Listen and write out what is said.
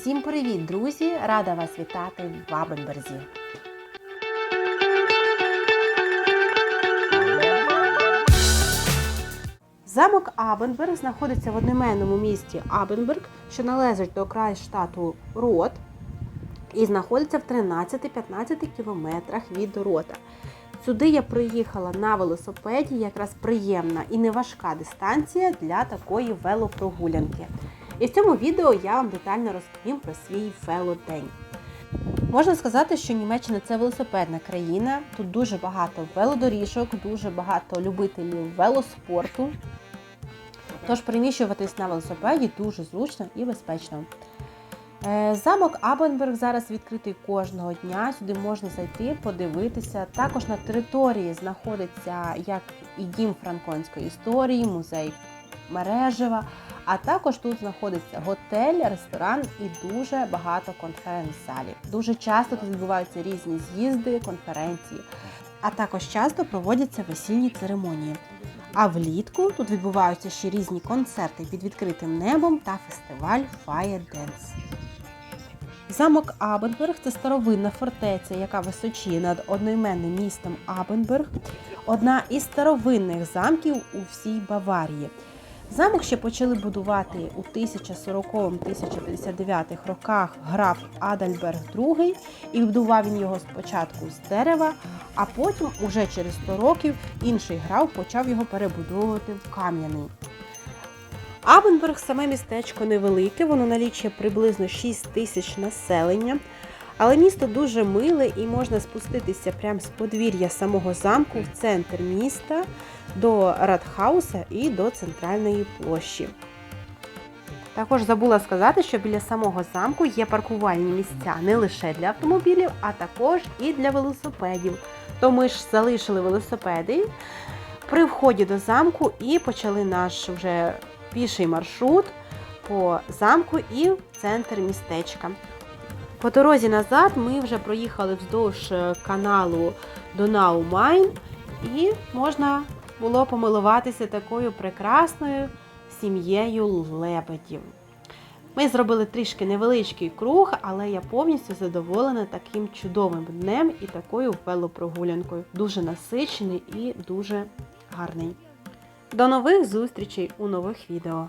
Всім привіт, друзі! Рада вас вітати в Абенберзі. Замок Абенберг знаходиться в одноіменному місті Абенберг, що належить до краю штату Рот, і знаходиться в 13-15 кілометрах від Рота. Сюди я приїхала на велосипеді, якраз приємна і неважка дистанція для такої велопрогулянки. І в цьому відео я вам детально розповім про свій велодень. Можна сказати, що Німеччина це велосипедна країна. Тут дуже багато велодоріжок, дуже багато любителів велоспорту. Тож переміщуватись на велосипеді дуже зручно і безпечно. Е, Замок Абенберг зараз відкритий кожного дня. Сюди можна зайти, подивитися. Також на території знаходиться як і дім франконської історії, музей мережева. А також тут знаходиться готель, ресторан і дуже багато конференц-залів. Дуже часто тут відбуваються різні з'їзди, конференції, а також часто проводяться весільні церемонії. А влітку тут відбуваються ще різні концерти під відкритим небом та фестиваль Fire Dance. Замок Абенберг це старовинна фортеця, яка височіє над одноіменним містом Абенберг, одна із старовинних замків у всій Баварії. Замок ще почали будувати у 1040-1059 роках граф Адальберг II, і будував він його спочатку з дерева, а потім, уже через 100 років, інший граф почав його перебудовувати в кам'яний. Абенберг саме містечко невелике, воно налічує приблизно 6 тисяч населення. Але місто дуже миле і можна спуститися прямо з подвір'я самого замку в центр міста до Радхауса і до центральної площі. Також забула сказати, що біля самого замку є паркувальні місця не лише для автомобілів, а також і для велосипедів. То ми ж залишили велосипеди при вході до замку і почали наш вже піший маршрут по замку і в центр містечка. По дорозі назад ми вже проїхали вздовж е, каналу Донау Майн і можна було помилуватися такою прекрасною сім'єю лебедів. Ми зробили трішки невеличкий круг, але я повністю задоволена таким чудовим днем і такою велопрогулянкою. Дуже насичений і дуже гарний. До нових зустрічей у нових відео!